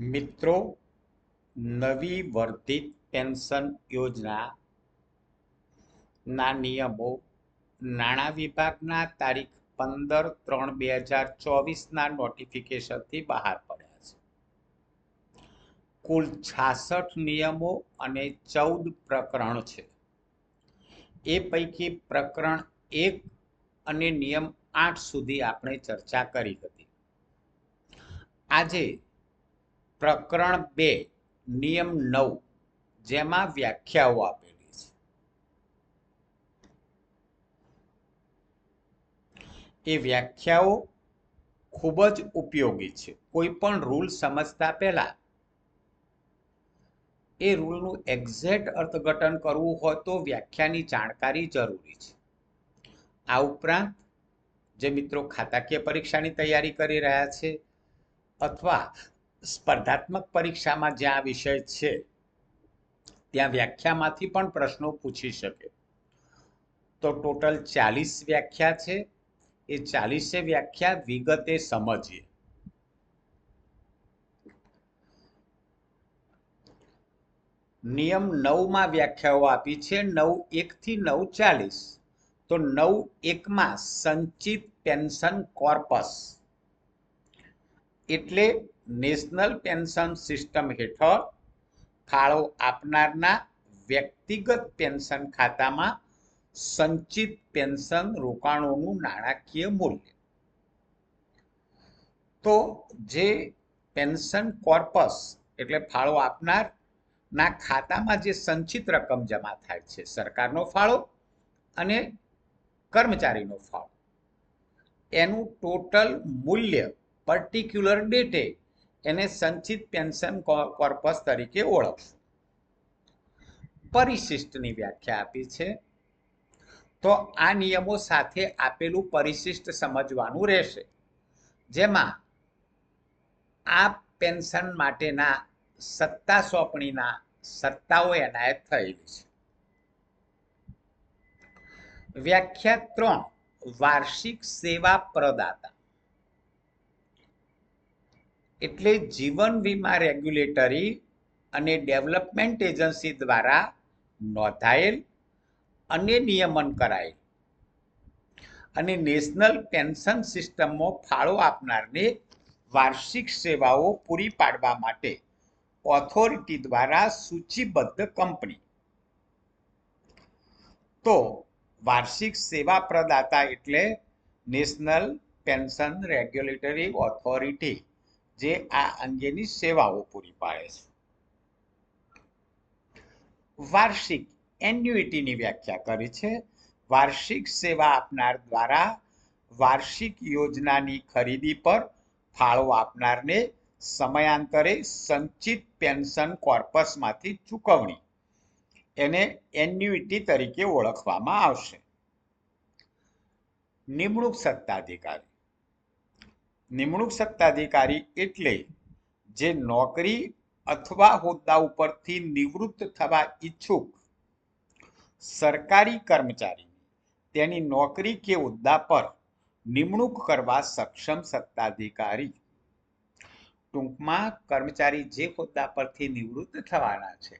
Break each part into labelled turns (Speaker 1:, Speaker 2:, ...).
Speaker 1: મિત્રો નવી વર્ધિત પેન્શન યોજના ના નિયમો. નાણાં વિભાગના તારીખ પંદર ત્રણ બે હજાર ચોવીસના નોટિફિકેશનથી બહાર પડ્યા છે. કુલ છાસઠ નિયમો અને ચૌદ પ્રકરણ છે. એ પૈકી પ્રકરણ એક અને નિયમ આઠ સુધી આપણે ચર્ચા કરી હતી. આજે પ્રકરણ બે, નિયમ નવ, જેમાં વ્યાખ્યાઓ આપેલી છે. એ વ્યાખ્યાઓ ખૂબ જ ઉપયોગી છે. કોઈ પણ રૂલ સમજતા પહેલા એ રૂલનું એક્ઝેક્ટ અર્થઘટન કરવું હોય તો વ્યાખ્યાની જાણકારી જરૂરી છે. આ ઉપરાંત જે મિત્રો ખાતાકીય પરીક્ષાની તૈયારી કરી રહ્યા છે અથવા સ્પર્ધાત્મક પરીક્ષામાં જ્યાં વિષય છે, ત્યાં વ્યાખ્યામાંથી પણ પ્રશ્નો પૂછી શકે. તો ટોટલ ચાલીસ વ્યાખ્યા છે. એ ચાલીસે વ્યાખ્યા વિગતે સમજીએ. નિયમ નવમાં વ્યાખ્યાઓ આપી છે, નવ એકથી નવ ચાલીસ. તો નવ એકમાં સંચિત પેન્શન કોર્પસ. એટલે નેશનલ પેન્શન સિસ્ટમ હેઠળ ફાળો આપનારના વ્યક્તિગત પેન્શન ખાતામાં સંચિત પેન્શન રોકાણોનું નાણાકીય મૂલ્ય. તો જે પેન્શન કોર્પસ એટલે ફાળો આપનાર ના ખાતામાં જે સંચિત રકમ જમા થાય છે, સરકારનો ફાળો અને કર્મચારીનો ફાળો. એનું ટોટલ મૂલ્ય પર્ટિક્યુલર ડેટે એને સંચિત પેન્શન કોર્પસ તરીકે ઓળખશું. પરિશિષ્ટની વ્યાખ્યા આપી છે. તો આ નિયમો સાથે આપેલું પરિશિષ્ટ સમજવાનું રહેશે. જેમાં આ પેન્શન માટેના સત્તા સોંપણીના સત્તાઓ એનાયત થયેલી છે. વ્યાખ્યા ત્રણ, વાર્ષિક સેવા પ્રદાતા. એટલે જીવન વીમા રેગ્યુલેટરી અને ડેવલપમેન્ટ એજન્સી દ્વારા નોંધાયેલ અને નિયમન કરાયેલ. અને નેશનલ પેન્શન સિસ્ટમમાં ફાળો આપનારને વાર્ષિક સેવાઓ પૂરી પાડવા માટે ઓથોરિટી દ્વારા સૂચિબદ્ધ કંપની. તો વાર્ષિક સેવા પ્રદાતા એટલે નેશનલ પેન્શન રેગ્યુલેટરી ઓથોરિટી. જે આ અંગેની સેવાઓ પૂરી પાડે છે. વાર્ષિક એન્યુઇટીની વ્યાખ્યા કરી છે. વાર્ષિક સેવા આપનાર દ્વારા વાર્ષિક યોજનાની ખરીદી પર ફાળો આપનારને સમયાંતરે સંચિત પેન્શન કોર્પસમાંથી ચૂકવણી, એને એન્યુઇટી તરીકે ઓળખવામાં આવશે. નિમણૂક સત્તાધિકારી. નિમણૂક સત્તાધિકારી એટલે જે નોકરી અથવા હોદ્દા ઉપરથી નિવૃત્ત થવા ઈચ્છુક સરકારી કર્મચારી તેની નોકરી કે હોદ્દા પર નિમણૂક કરવા સક્ષમ સત્તાધિકારી. ટૂંકમાં કર્મચારી જે હોદ્દા પરથી નિવૃત્ત થવાના છે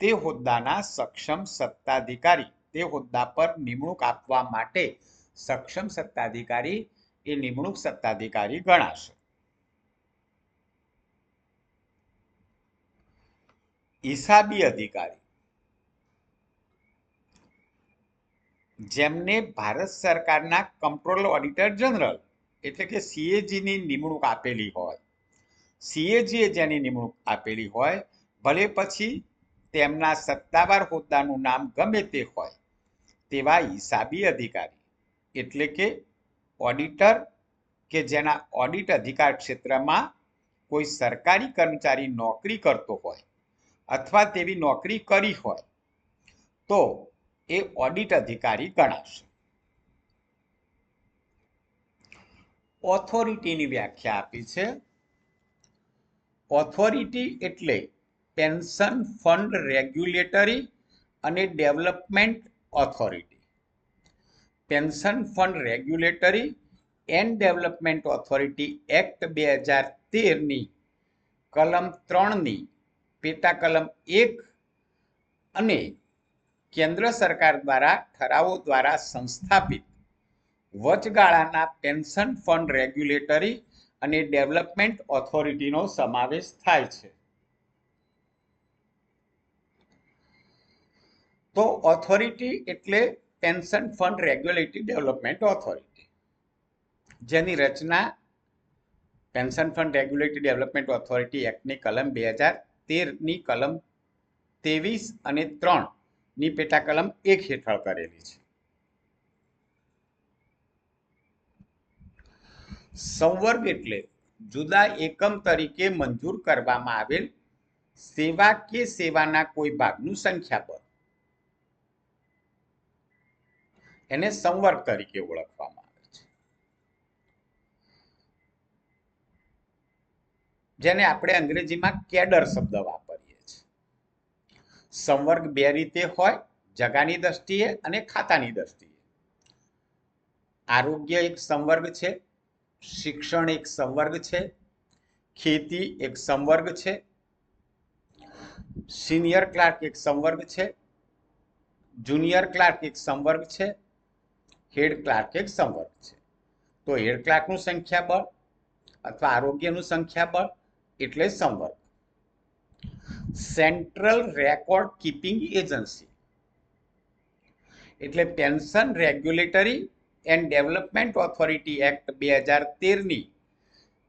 Speaker 1: તે હોદ્દાના સક્ષમ સત્તાધિકારી તે હોદ્દા પર નિમણૂક આપવા માટે સક્ષમ સત્તાધિકારી એ નિમણૂક સત્તાધિકારી ગણાશે. હિસાબી અધિકારી. જેમને ભારત સરકારના કંટ્રોલ ઓડિટર જનરલ એટલે કે સીએજીની નિમણૂક આપેલી હોય. સીએજીએ જેની નિમણૂક આપેલી હોય, ભલે પછી તેમના સત્તાવાર હોદ્દાનું નામ ગમે તે હોય, તેવા હિસાબી અધિકારી. એટલે કે ઓડિટર કે જેના ઓડિટ અધિકાર ક્ષેત્રમાં કોઈ સરકારી કર્મચારી નોકરી કરતો હોય અથવા તેવી નોકરી કરી હોય, તો એ ઓડિટ અધિકારી ગણાશે. ઓથોરિટીની વ્યાખ્યા આપી છે. ઓથોરિટી એટલે પેન્શન ફંડ રેગ્યુલેટરી અને development authority pension fund regulatory and development authority act બે હજાર તેરની કલમ ત્રણની પેટા કલમ એક અને કેન્દ્ર સરકાર દ્વારા ઠરાવો દ્વારા સંસ્થાપિત વચગાળાના પેન્શન ફંડ રેગ્યુલેટરી અને ડેવલપમેન્ટ ઓથોરિટીનો સમાવેશ થાય છે. તો ઓથોરિટી એટલે pension fund regulatory development authority જેની રચના pension fund regulatory development authority એક્ટની કલમ બે હજાર તેરની કલમ ત્રેવીસ અને ત્રણની પેટા કલમ એક હેઠળ કરેલી છે. સંવર્ગ એટલે જુદા એકમ તરીકે મંજૂર કરવામાં આવેલ સેવા કે સેવાના કોઈ ભાગનું સંખ્યાબળ એને સંવર્ગ તરીકે ઓળખવામાં આવે છે. જેને આપણે અંગ્રેજીમાં કેડર શબ્દ વાપરીએ છીએ. સંવર્ગ બે રીતે હોય, જગાની દ્રષ્ટિએ અને ખાતાની દ્રષ્ટિએ. આરોગ્ય એક સંવર્ગ છે, શિક્ષણ એક સંવર્ગ છે, ખેતી એક સંવર્ગ છે, સિનિયર ક્લાર્ક એક સંવર્ગ છે, જુનિયર ક્લાર્ક એક સંવર્ગ છે હેડ ક્લાર્ક એક સંવર્ગ છે. તો હેડ ક્લાર્કનું સંખ્યાબળ અથવા આરોગ્યનું સંખ્યાબળ એટલે સંવર્ગ. સેન્ટ્રલ રેકોર્ડ કીપિંગ એજન્સી એટલે pension regulatory and development authority act બે હજાર તેરની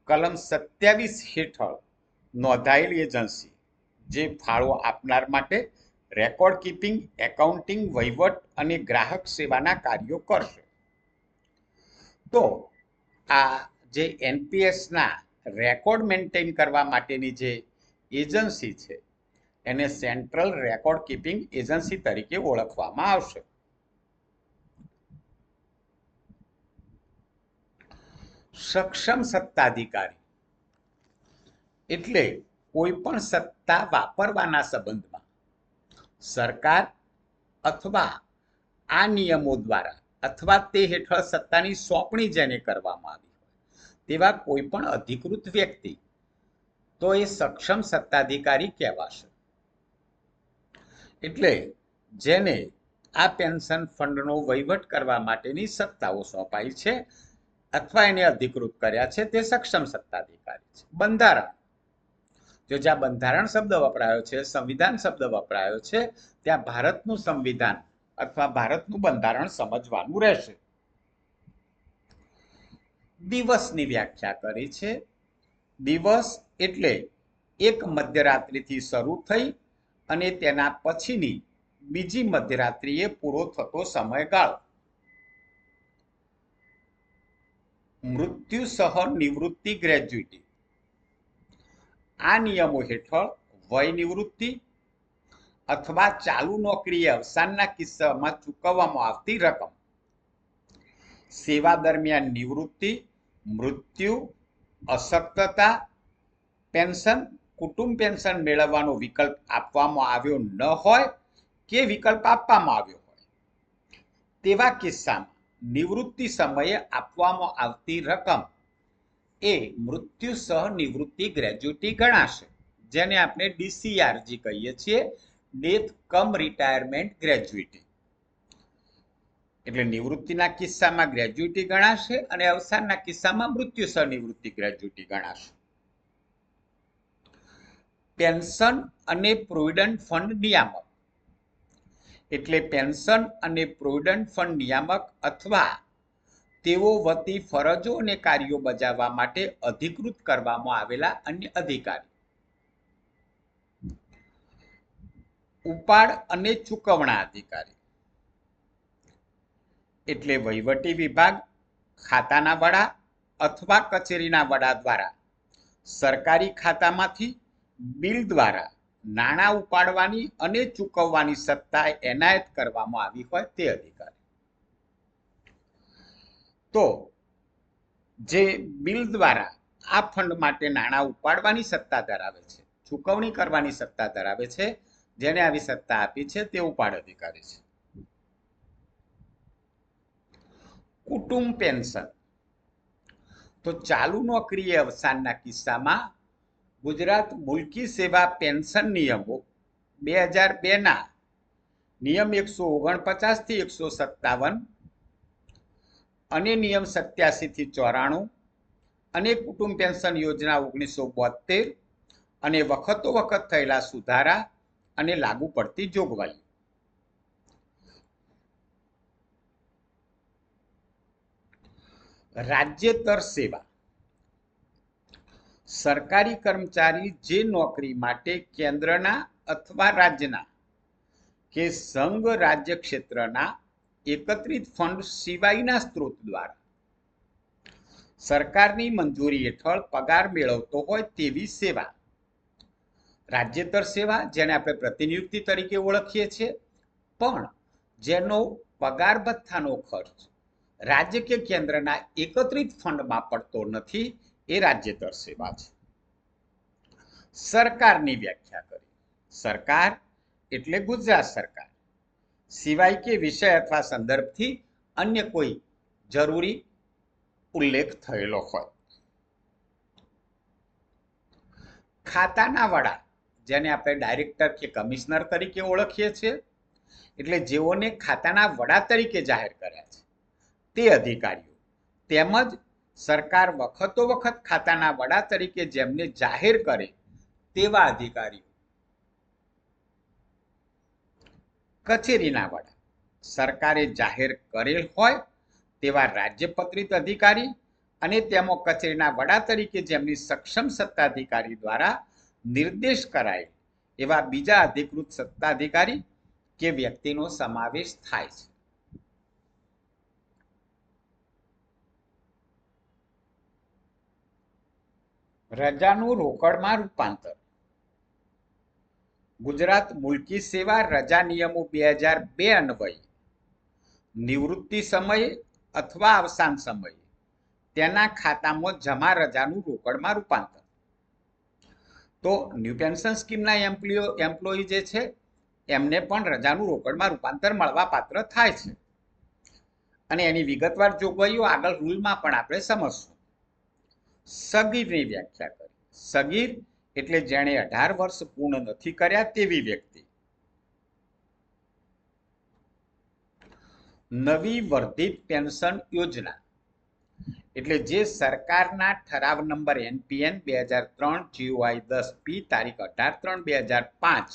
Speaker 1: કલમ સત્યાવીસ હેઠળ નોંધાયેલ એજન્સી જે ફાળો આપનાર માટે રેકોર્ડ કીપિંગ, એકાઉન્ટિંગ, વહીવટ અને ગ્રાહક સેવાના કાર્યો કરશે. તો આ જે એનપીએસના રેકોર્ડ મેન્ટેન કરવા માટેની જે એજન્સી છે, એને સેન્ટ્રલ રેકોર્ડ કીપિંગ એજન્સી તરીકે ઓળખવામાં આવશે. સક્ષમ સત્તાધિકારી એટલે કોઈ પણ સત્તા વાપરવાના સંબંધમાં સરકાર અથવા આ નિયમો દ્વારા અથવા તે હેઠળ સત્તાની સોંપણી જેને કરવામાં આવી તેવા કોઈ પણ અધિકૃત વ્યક્તિ, તો એ સક્ષમ સત્તાધિકારી કહેવાશે. એટલે જેને આ પેન્શન ફંડનો વહીવટ કરવા માટેની સત્તાઓ સોંપાઈ છે, અથવા એને અધિકૃત કર્યા છે, તે સક્ષમ સત્તાધિકારી છે. બંધારણ. જો જ્યાં બંધારણ શબ્દ વપરાયો છે, સંવિધાન શબ્દ વપરાયો છે, ત્યાં ભારતનું સંવિધાન અથવા ભારતનું બંધારણ સમજવાનું રહેશે. દિવસની વ્યાખ્યા કરી છે. દિવસ એટલે એક મધ્યરાત્રિથી શરૂ થઈ અને તેના પછીની બીજી મધ્યરાત્રિએ પૂરો થતો સમયગાળો. મૃત્યુ સહ નિવૃત્તિ ગ્રેજ્યુટી. આ નિયમો હેઠળ વય નિવૃત્તિ અથવા ચાલુ નોકરીએ અવસાનના કિસ્સામાં ચૂકવવામાં આવતી રકમ. સેવા દરમિયાન નિવૃત્તિ, મૃત્યુ, અશક્તતા, પેન્શન, કુટુંબ પેન્શન મેળવવાનો વિકલ્પ આપવામાં આવ્યો ન હોય કે વિકલ્પ આપવામાં આવ્યો હોય. તેવા કિસ્સામાં નિવૃત્તિ સમયે આપવામાં આવતી રકમ એ મૃત્યુ સહ નિવૃત્તિ ગ્રેજ્યુટી ગણાશે, જેને આપણે ડીસીઆરજી કહીએ છીએ ડેથ કમ રિટાયરમેન્ટ ગ્રેજ્યુટી એટલે નિવૃત્તિના કિસ્સામાં ગ્રેજ્યુટી ગણાશે અને અવસાનના કિસ્સામાં મૃત્યુ સહ નિવૃત્તિ ગ્રેજ્યુટી ગણાશે. પેન્શન અને પ્રોવિડન્ટ ફંડ નિયામક. એટલે પેન્શન અને પ્રોવિડન્ટ ફંડ નિયામક અથવા તેઓ વતી ફરજો અને કાર્યો બજાવવા માટે અધિકૃત કરવામાં આવેલા અન્ય અધિકારી. ઉપાડ અને ચૂકવણા અધિકારી. એટલે વહીવટી વિભાગ, ખાતાના વડા અથવા કચેરીના વડા દ્વારા સરકારી ખાતામાંથી બિલ દ્વારા નાણાં ઉપાડવાની અને ચૂકવવાની સત્તા એનાયત કરવામાં આવી હોય તે અધિકારી. તો જે બિલ દ્વારા આ ફંડ માટે નાણાં ઉપાડવાની સત્તા ધરાવે છે, ચૂકવણી કરવાની સત્તા ધરાવે છે, જેને આવી સત્તા આપી છે, તે ઉપાડ અધિકારી છે. કુટુંબ પેન્શન. તો ચાલુ નોકરીએ અવસાનના કિસ્સામાં ગુજરાત મુલકી સેવા પેન્શન નિયમો બે હજાર બેના નિયમ એકસો ઓગણપચાસથી એકસો સત્તાવન અને નિયમ સત્યાસીથી ચોરાણું અને કુટુંબ પેન્શન યોજના ઓગણીસો બોતેર અને વખતો વખત થયેલા સુધારા અને લાગુ પડતી જોગવાઈ. રાજ્યતર સેવા. સરકારી કર્મચારી જે નોકરી માટે કેન્દ્રના અથવા રાજ્યના કે સંઘ રાજ્ય ક્ષેત્રના એકત્રિત ફંડ સિવાયના સ્ત્રોત દ્વારા. સરકારની મંજૂરી હેઠળ પગાર મેળવતો હોય તેવી સેવા. રાજ્યતર સેવા, જેને આપણે પ્રતિનિયુક્તિ તરીકે ઓળખીએ છીએ, પણ જેનો પગાર ભથ્થાનો ખર્ચ રાજ્ય કે કેન્દ્રના એકત્રિત ફંડમાં પડતો નથી, એ રાજ્યતર સેવા છે. સરકારની વ્યાખ્યા કરી. સરકાર એટલે ગુજરાત સરકાર. સિવાય કે વિષય અથવા સંદર્ભથી અન્ય કોઈ જરૂરી ઉલ્લેખ થયેલો હોય. ખાતાના વડા, જેને આપણે ડાયરેક્ટર કે કમિશનર તરીકે ઓળખીએ છીએ, એટલે જેઓને ખાતાના વડા તરીકે જાહેર કર્યા છે, તે અધિકારીઓ તેમજ સરકાર વખતો વખત ખાતાના વડા તરીકે જેમને જાહેર કરે તેવા અધિકારીઓ કચેરીના વડા સરકારે જાહેર કરેલ હોય તેવા રાજ્યપત્રિત અધિકારી અને તેમાં કચેરીના વડા તરીકે જેમની સક્ષમ સત્તાધિકારી દ્વારા નિર્દેશ કરાયેલ એવા બીજા અધિકૃત સત્તાધિકારી કે વ્યક્તિનો સમાવેશ થાય છે. રજાનું રોકડમાં રૂપાંતર. ગુજરાત મુલકી સેવા રજા નિયમો બે હજાર બે અન્વયે. નિવૃત્તિ સમયે અથવા અવસાન સમયે. તેના ખાતામાં જમા રજાનું રોકડમાં રૂપાંતર. તો ન્યૂ પેન્શન સ્કીમના એમ્પ્લોય એમ્પ્લોયી જે છે, એમને પણ રજાનું રોકડમાં રૂપાંતર મળવા પાત્ર થાય છે. અને એની વિગતવાર જોગવાઈઓ આગળ રૂલમાં પણ આપણે સમજશું. સગીરની વ્યાખ્યા કરી. સગીર એટલે જેણે અઢાર વર્ષ પૂર્ણ નથી કર્યા તેવી વ્યક્તિ. નવી વર્ધિત પેન્શન યોજના. એટલે જે સરકારના ઠરાવ નંબર એનપીએન બે હજાર ત્રણ જીઓઆઈ દસ પી, તારીખ અઢાર ત્રણ બે હજાર પાંચ.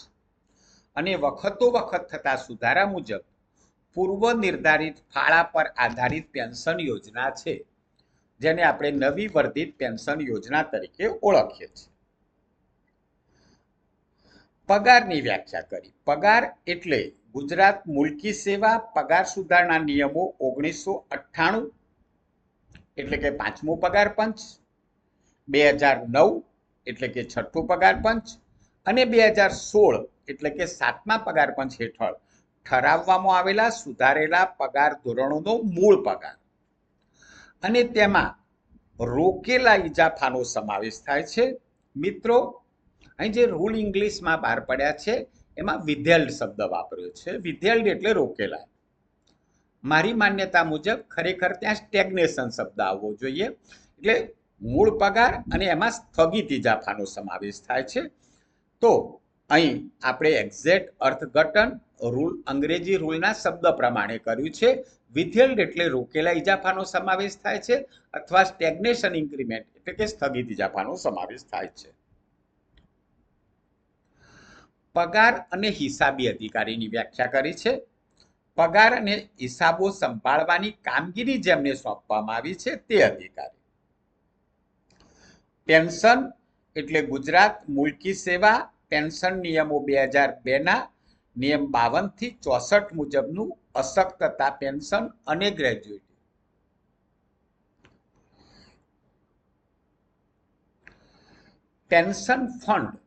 Speaker 1: અને વખતો વખત થતા સુધારા મુજબ પૂર્વ નિર્ધારિત ફાળા પર આધારિત પેન્શન યોજના છે, જેને આપણે નવી વર્ધિત પેન્શન યોજના તરીકે ઓળખીએ છીએ. પગારની વ્યાખ્યા કરી. પગાર એટલે ગુજરાત મુલકી સેવા પગાર સુધારણા નિયમો ઓગણીસો અઠ્ઠાણું, એટલે કે પાંચમો પગાર પંચ, બે હજાર નવ, એટલે કે છઠ્ઠું પગાર પંચ, અને બે હજાર સોળ, એટલે કે સાતમા પગાર પંચ હેઠળ ઠરાવવામાં આવેલા સુધારેલા પગાર ધોરણોનો મૂળ પગાર. અને તેમાં રોકેલા ઇજાફાનો સમાવેશ થાય છે. મિત્રો અહીં જે રૂલ ઇંગ્લિશમાં બહાર પડ્યા છે, એમાં વિધેલ્ડ શબ્દ વાપર્યો છે. વિધેલ્ડ એટલે રોકેલા. મારી માન્યતા મુજબ ખરેખર ત્યાં સ્ટેગ્નેશન શબ્દ આવવો જોઈએ. એટલે મૂળ પગાર અને એમાં સ્થગિત ઇજાફાનો સમાવેશ થાય છે. તો અહીં આપણે એક્ઝેક્ટ અર્થઘટન રૂલ અંગ્રેજી રૂલના શબ્દ પ્રમાણે કર્યું છે. વિધેલ્ડ એટલે રોકેલા ઇજાફાનો સમાવેશ થાય છે અથવા સ્ટેગ્નેશન ઇન્ક્રીમેન્ટ એટલે કે સ્થગિત ઇજાફાનો સમાવેશ થાય છે. પગાર અને હિસાબી અધિકારીની વ્યાખ્યા કરી છે. પગાર અને હિસાબો સંભાળવાની કામગીરી જેમને સોંપવામાં આવી છે તે અધિકારી. પેન્શન એટલે ગુજરાત મુલકી સેવા પેન્શન નિયમો બે હજાર બેના નિયમ બાવનથી ચોસઠ મુજબનું અશક્તતા પેન્શન અને ગ્રેજ્યુએટી. પેન્શન ફંડ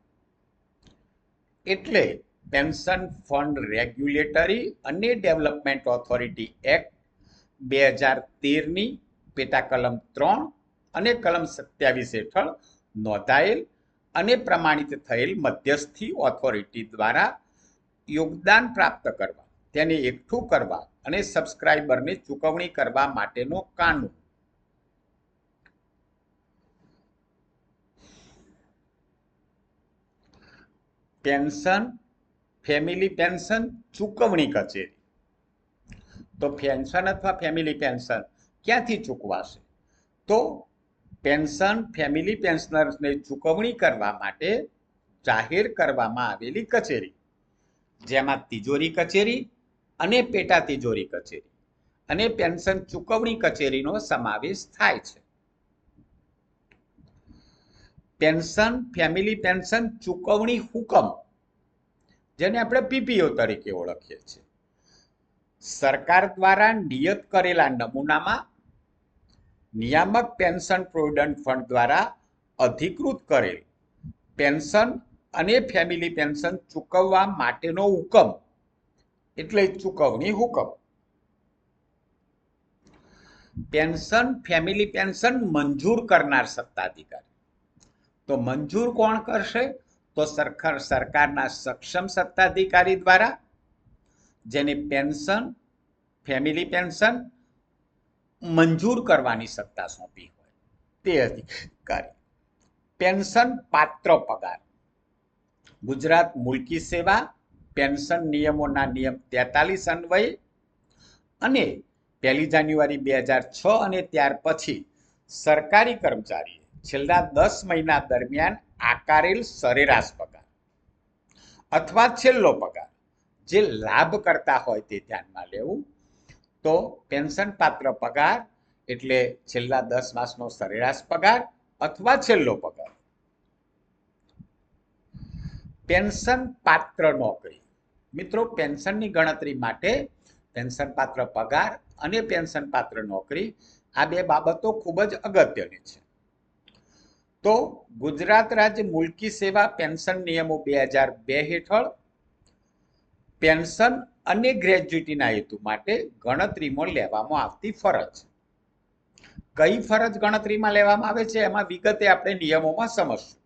Speaker 1: એટલે પેન્શન ફંડ રેગ્યુલેટરી અને ડેવલપમેન્ટ ઓથોરિટી એક્ટ બે હજાર તેરની પેટા કલમ ત્રણ અને કલમ સત્યાવીસ હેઠળ નોંધાયેલ અને પ્રમાણિત થયેલ મધ્યસ્થી ઓથોરિટી દ્વારા યોગદાન પ્રાપ્ત કરવા, તેને એકઠું કરવા અને સબસ્ક્રાઇબરને ચૂકવણી કરવા માટેનો કાનૂન પેન્શન, ફેમિલી પેન્શન, ચૂકવણી કચેરી. તો પેન્શન અથવા ફેમિલી પેન્શન ક્યાંથી ચૂકવાશે? તો પેન્શન ફેમિલી પેન્શનર્સને ચૂકવણી કરવા માટે જાહેર કરવામાં આવેલી કચેરી. જેમાં તિજોરી કચેરી અને પેટા તિજોરી કચેરી. અને પેન્શન ચૂકવણી કચેરીનો સમાવેશ થાય છે. પેન્શન, ફેમિલી પેન્શન, ચૂકવણી હુકમ, જેને આપણે પીપીઓ તરીકે ઓળખીએ છીએ. સરકાર દ્વારા નિયત કરેલા નમૂનામાં નિયામક પેન્શન પ્રોવિડન્ટ ફંડ દ્વારા અધિકૃત કરેલ પેન્શન અને ફેમિલી પેન્શન ચૂકવવા માટેનો હુકમ, એટલે ચૂકવણી હુકમ. પેન્શન, ફેમિલી પેન્શન મંજૂર કરનાર સત્તાધિકારી. તો મંજૂર કોણ કરશે? તો સરકાર સરકારના સક્ષમ સત્તાધિકારી દ્વારા, જેને પેન્શન, ફેમિલી પેન્શન મંજૂર કરવાની સત્તા સોંપી હોય. તે અધિકારી. પેન્શન પાત્ર પગાર. ગુજરાત મુલકી સેવા પેન્શન નિયમોના નિયમ તેતાલીસ અન્વયે અને પહેલી જાન્યુઆરી બે હજાર છ અને ત્યાર પછી સરકારી કર્મચારીએ છેલ્લા દસ મહિના દરમિયાન આકારેલ સરેરાશ પગાર અથવા છેલ્લો પગાર જે લાભ કરતા હોય તે ધ્યાનમાં લેવું. તો પેન્શન પાત્ર પગાર એટલે છેલ્લા દસ માસનો સરેરાશ પગાર અથવા છેલ્લો પગાર. પેન્શન પાત્ર નોકરી. મિત્રો, પેન્શનની ગણતરી માટે પેન્શન પાત્ર પગાર અને પેન્શન પાત્ર નોકરી આ બે બાબતો ખૂબ જ અગત્યની છે. તો ગુજરાત રાજ્ય મુલકી સેવા પેન્શન નિયમો બે હજાર બે હેઠળ પેન્શન અને ગ્રેજ્યુટીના હેતુ માટે ગણતરીમાં લેવામાં આવતી ફરજ. કઈ ફરજ ગણતરીમાં લેવામાં આવે છે? એમાં વિગતે આપણે નિયમોમાં સમજશું.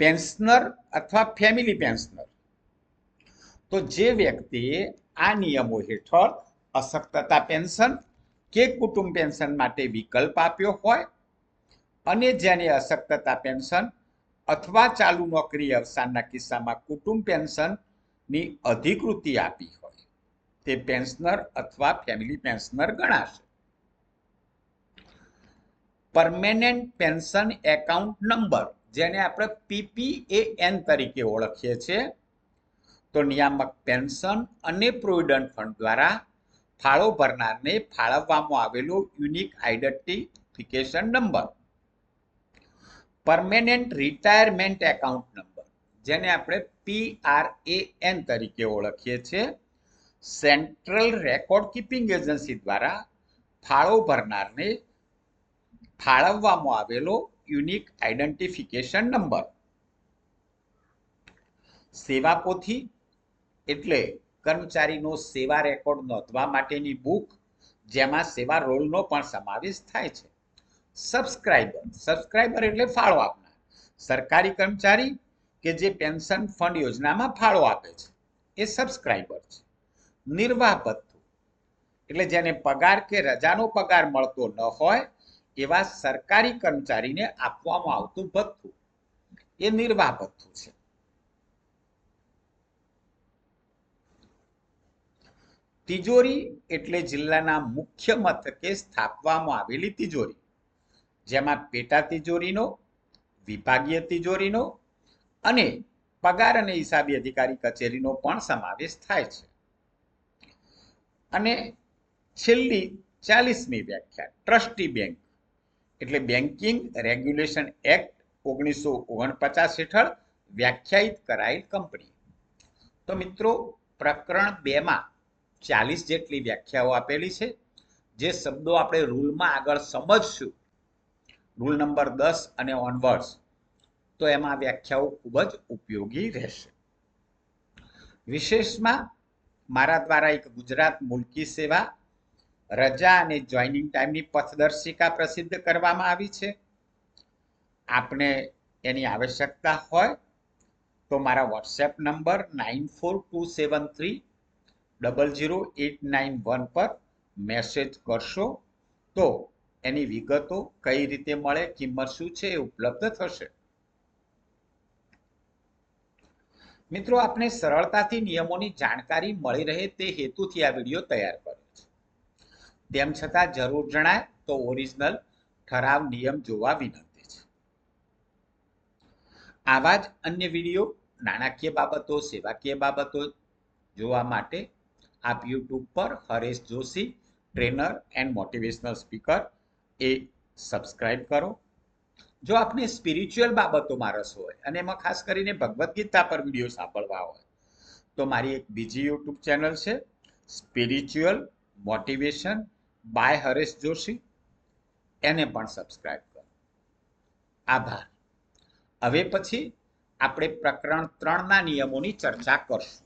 Speaker 1: પેન્શનર અથવા ફેમિલી પેન્શનર. તો જે વ્યક્તિએ આ નિયમો હેઠળ અશક્તતા પેન્શન કે કુટુંબ પેન્શન માટે વિકલ્પ આપ્યો હોય અને જેને અશક્તતા પેન્શન અથવા ચાલુ નોકરી અવસાનના કિસ્સામાં કુટુંબ પેન્શનની અધિકૃતિ આપી હોય, તે પેન્શનર અથવા ફેમિલી પેન્શનર ગણાશે. પરમેનન્ટ પેન્શન એકાઉન્ટ નંબર, જેને આપણે પીપીએએન તરીકે ઓળખીએ છીએ, તો નિયામક પેન્શન અને પ્રોવિડન્ટ ફંડ દ્વારા ફાળો ભરનારને ફાળવવામાં આવેલો unique identification number. Permanent retirement account number જેને આપણે પીઆરએએન તરીકે ઓળખીએ છીએ. સેન્ટ્રલ રેકોર્ડ કીપિંગ એજન્સી દ્વારા ફાળો ભરનારને ફાળવવામાં આવેલો યુનિક આઈડેન્ટિફિકેશન નંબર સેવા પોથી એટલે કર્મચારીનો સેવા રેકોર્ડ નોંધવા માટેની બુક જેમાં સેવા રોલનો પણ સમાવેશ થાય છે. સબસ્ક્રાઇબર સબસ્ક્રાઇબર એટલે ફાળો આપનાર. સરકારી કર્મચારી કે જે પેન્શન ફંડ યોજનામાં ફાળો આપે છે, એ સબસ્ક્રાઇબર છે. નિર્વાહ ભથ્થું. એટલે જેને પગાર કે રજાનો પગાર મળતો ન હોય, એવા સરકારી કર્મચારીને આપવામાં આવતું ભથ્થું. એ નિર્વાહ ભથ્થું છે. તિજોરી એટલે જિલ્લાના મુખ્ય મથકે સ્થાપવામાં આવેલી તિજોરી. જેમાં પેટા તિજોરીનો, વિભાગીય તિજોરીનો અને પગાર અને હિસાબી અધિકારી કચેરીનો પણ સમાવેશ થાય છે. અને છેલ્લી ચાલીસમી વ્યાખ્યા, ટ્રસ્ટી બેંક. એટલે બેન્કિંગ રેગ્યુલેશન એક્ટ ઓગણીસો ઓગણપચાસ હેઠળ વ્યાખ્યાયિત કરાયેલ કંપની. તો મિત્રો, પ્રકરણ બેમાં ચાલીસ જેટલી વ્યાખ્યાઓ આપેલી છે. જે શબ્દો આપણે રૂલમાં આગળ સમજશું. રૂલ નંબર દસ અને ઓનવર્ડ્સ તો એમાં વ્યાખ્યાઓ ખૂબ જ ઉપયોગી રહેશે. વિશેષમાં મારા દ્વારા એક ગુજરાત મુલકી સેવા, રજા અને જોઈનિંગ ટાઈમની પથદર્શિકા પ્રસિદ્ધ કરવામાં આવી છે. આપને એની આવશ્યકતા હોય તો મારા WhatsApp number nine four two seven three double zero eight nine one પર મેસેજ કરશો. તો એની વિગતો કઈ રીતે મળે, કિંમત શું છે, એ ઉપલબ્ધ થશે. મિત્રો, આપણે સરળતાથી નિયમોની જાણકારી મળી રહે તે હેતુથી આ વીડિયો તૈયાર કર્યો છે. તેમ છતાં જરૂર જણાય તો ઓરિજિનલ ઠરાવ નિયમ જોવા વિનંતી છે. આવા જ અન્ય વીડિયો, નાણાકીય બાબતો, સેવાકીય બાબતો જોવા માટે આપ યુટ્યુબ પર Haresh Joshi, trainer and motivational speaker A subscribe કરો. જો આપને સ્પિરિચ્યુઅલ બાબતોમાં રસ હોય, અને એમાં ખાસ કરીને ભગવદ્ ગીતા પર વીડિયો સાંભળવા હોય, તો મારી એક બીજી યુટ્યુબ ચેનલ છે spiritual motivation by Haresh Joshi. એને પણ સબસ્ક્રાઇબ કરો. આભાર. હવે પછી આપણે પ્રકરણ ત્રણના નિયમોની ચર્ચા કરશું.